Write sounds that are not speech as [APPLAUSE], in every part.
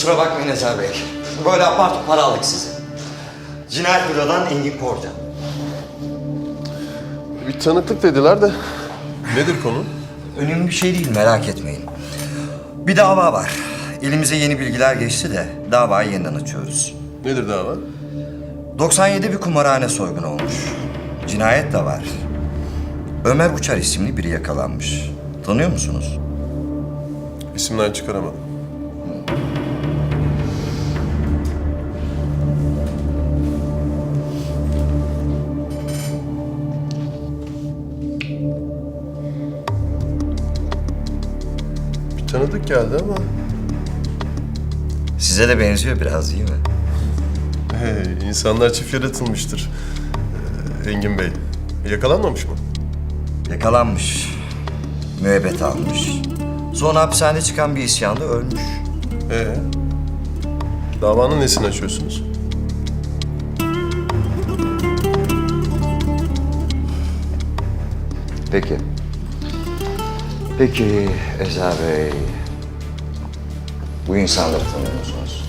Kusura bakmayın Ezer Bey. Böyle apar topar aldık sizi. Cinayet bürodan Engin Korcan. Bir tanıklık dediler de. Nedir konu? Önemli bir şey değil merak etmeyin. Bir dava var. Elimize yeni bilgiler geçti de davayı yeniden açıyoruz. Nedir dava? 97 bir kumarhane soygunu olmuş. Cinayet de var. Ömer Uçar isimli biri yakalanmış. Tanıyor musunuz? İsimden çıkaramadım. Tanıdık geldi ama... Size de benziyor biraz değil mi? Hey, insanlar çift yaratılmıştır. Ee, Engin Bey. Yakalanmamış mı? Yakalanmış. Müebbet almış. Sonra hapishanede çıkan bir isyanda ölmüş. Ee, davanın nesini açıyorsunuz? Peki. Peki Ezer Bey. Bu insanları tanıyor musunuz?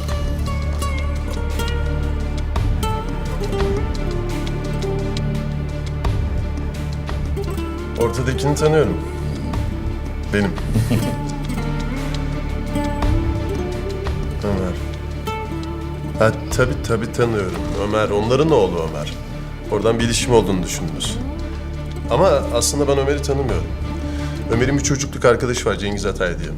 Ortadakini tanıyorum. Benim. [LAUGHS] Ömer. Ha tabii tabii tanıyorum. Ömer, onların oğlu Ömer. Oradan bir ilişkim olduğunu düşündünüz. Ama aslında ben Ömer'i tanımıyorum. Ömer'in bir çocukluk arkadaşı var Cengiz Atay diye.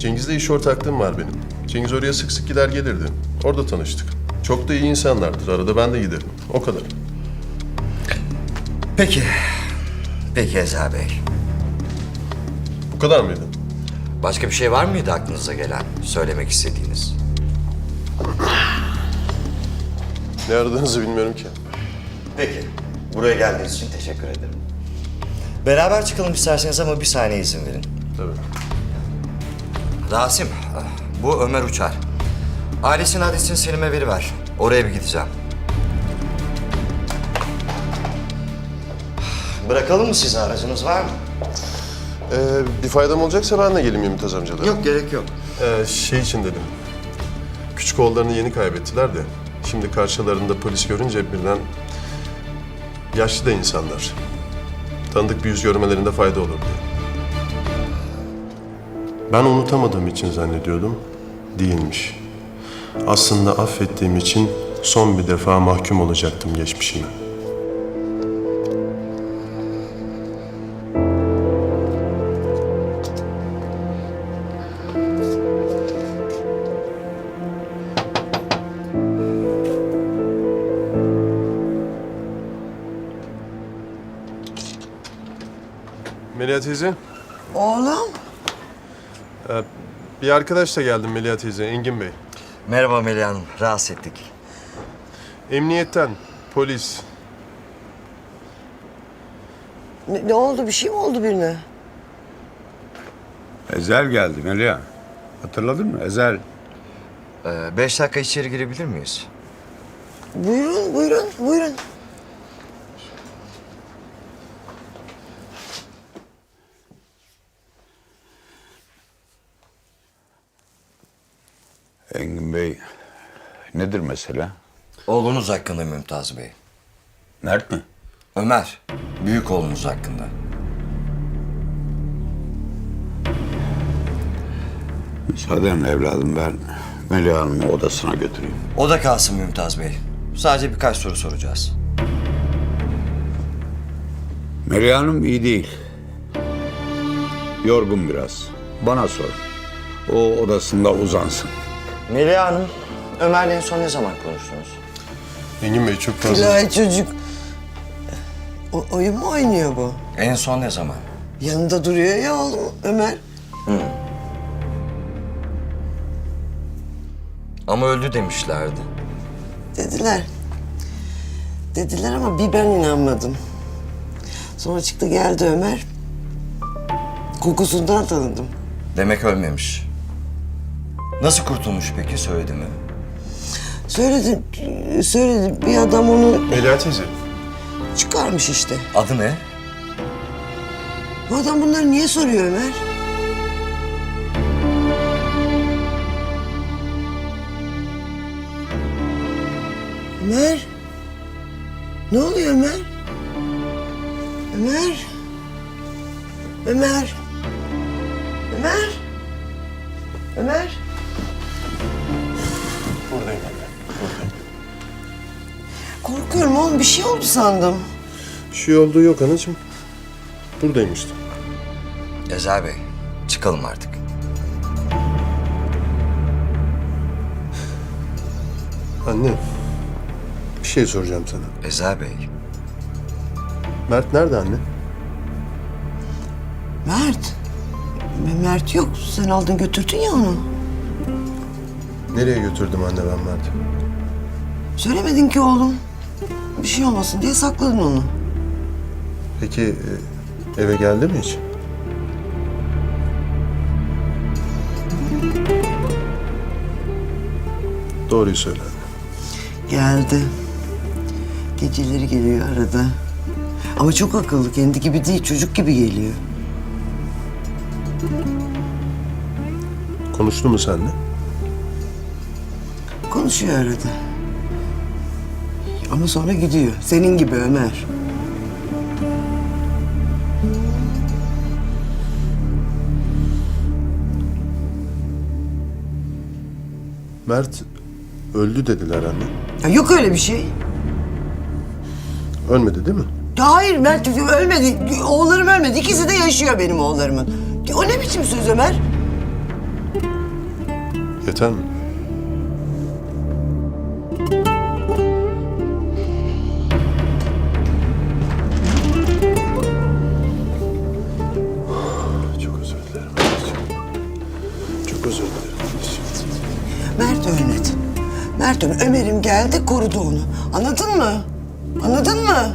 Cengiz'le iş ortaklığım var benim. Cengiz oraya sık sık gider gelirdi. Orada tanıştık. Çok da iyi insanlardır. Arada ben de giderim. O kadar. Peki. Peki Ezer Bey. Bu kadar mıydı? Başka bir şey var mıydı aklınıza gelen, söylemek istediğiniz? Ne aradığınızı bilmiyorum ki. Peki. Buraya geldiğiniz için teşekkür ederim. Beraber çıkalım isterseniz ama bir saniye izin verin. Tabii. Rasim, bu Ömer Uçar. Ailesinin adresini Selim'e veriver. Oraya bir gideceğim. Bırakalım mı sizi? Aracınız var mı? Ee, bir faydam olacaksa ben de geleyim Mümtaz amcalara. Yok, gerek yok. Ee, şey için dedim. Küçük oğullarını yeni kaybettiler de. Şimdi karşılarında polis görünce birden yaşlı da insanlar. Tanıdık bir yüz görmelerinde fayda olur diye. Ben unutamadığım için zannediyordum. Değilmiş. Aslında affettiğim için son bir defa mahkum olacaktım geçmişime. Melia teyze, Oğlum, bir arkadaşla geldim Melia teyze, Engin Bey. Merhaba Melih Hanım, rahatsız ettik. Emniyetten, polis. ne, ne oldu? Bir şey mi oldu birine? Ezel geldi Melia. Hatırladın mı? Ezel. Ee, beş dakika içeri girebilir miyiz? Buyurun, buyurun, buyurun. Engin Bey. Nedir mesele? Oğlunuz hakkında Mümtaz Bey. Mert mi? Ömer, büyük oğlunuz hakkında. Müsaadenle evladım ben Melia Hanım'ı odasına götüreyim. O da kalsın Mümtaz Bey. Sadece birkaç soru soracağız. Melia Hanım iyi değil. Yorgun biraz. Bana sor. O odasında uzansın. Melih Hanım, Ömer'le en son ne zaman konuştunuz? Engin Bey çok fazla... İlahi çocuk. O, oyun mu oynuyor bu? En son ne zaman? Yanında duruyor ya oğlum Ömer. Ama öldü demişlerdi. Dediler. Dediler ama bir ben inanmadım. Sonra çıktı geldi Ömer. Kokusundan tanıdım. Demek ölmemiş. Nasıl kurtulmuş peki? Söyledi mi? Söyledim, söyledim. Bir adam onu Melia teyze. çıkarmış işte. Adı ne? Bu adam bunları niye soruyor Ömer? Ömer. Ne oluyor Ömer? Ömer. Ömer. Ömer. Ömer. Buradayım anne. Buradayım. Korkuyorum oğlum bir şey oldu sandım. Bir şey olduğu yok anacığım. Buradayım işte. Eza Bey, çıkalım artık. Anne. Bir şey soracağım sana. Eza Bey, Mert nerede anne? Mert. Mert yok. Sen aldın götürdün ya onu. Nereye götürdüm anne ben Mert'i? Söylemedin ki oğlum. Bir şey olmasın diye sakladın onu. Peki e, eve geldi mi hiç? Doğruyu söyle anne. Geldi. Geceleri geliyor arada. Ama çok akıllı. Kendi gibi değil. Çocuk gibi geliyor. Konuştu mu seninle? Konuşuyor arada. Ama sonra gidiyor. Senin gibi Ömer. Mert öldü dediler anne. Ya yok öyle bir şey. Ölmedi değil mi? Ya hayır Mert ölmedi. Oğullarım ölmedi. İkisi de yaşıyor benim oğullarımın. O ne biçim söz Ömer? Yeter mi? Mert ölmedi. Ömer'im geldi korudu onu. Anladın mı? Anladın mı?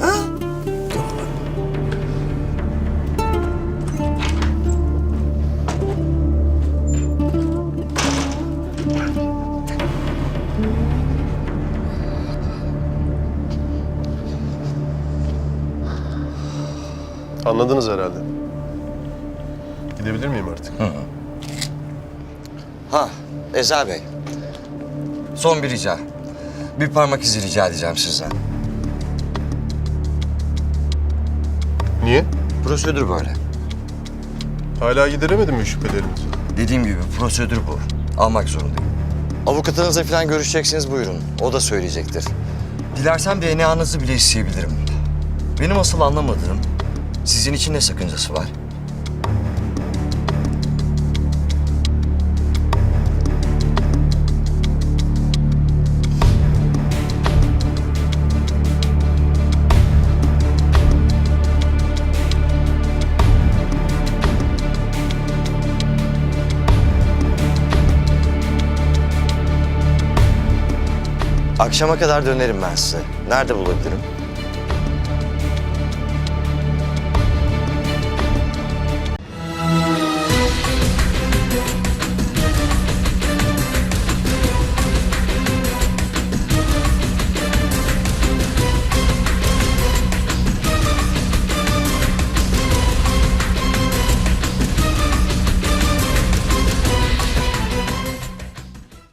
Ha? Anladınız herhalde. Gidebilir miyim artık? Ha, Eza Bey. Son bir rica. Bir parmak izi rica edeceğim sizden. Niye? Prosedür böyle. Hala gideremedim mi şüphelerinizi? Dediğim gibi prosedür bu. Almak zorundayım. Avukatınızla falan görüşeceksiniz buyurun. O da söyleyecektir. Dilersem DNA'nızı bile isteyebilirim. Benim asıl anlamadığım sizin için ne sakıncası var? Akşama kadar dönerim ben size. Nerede bulabilirim?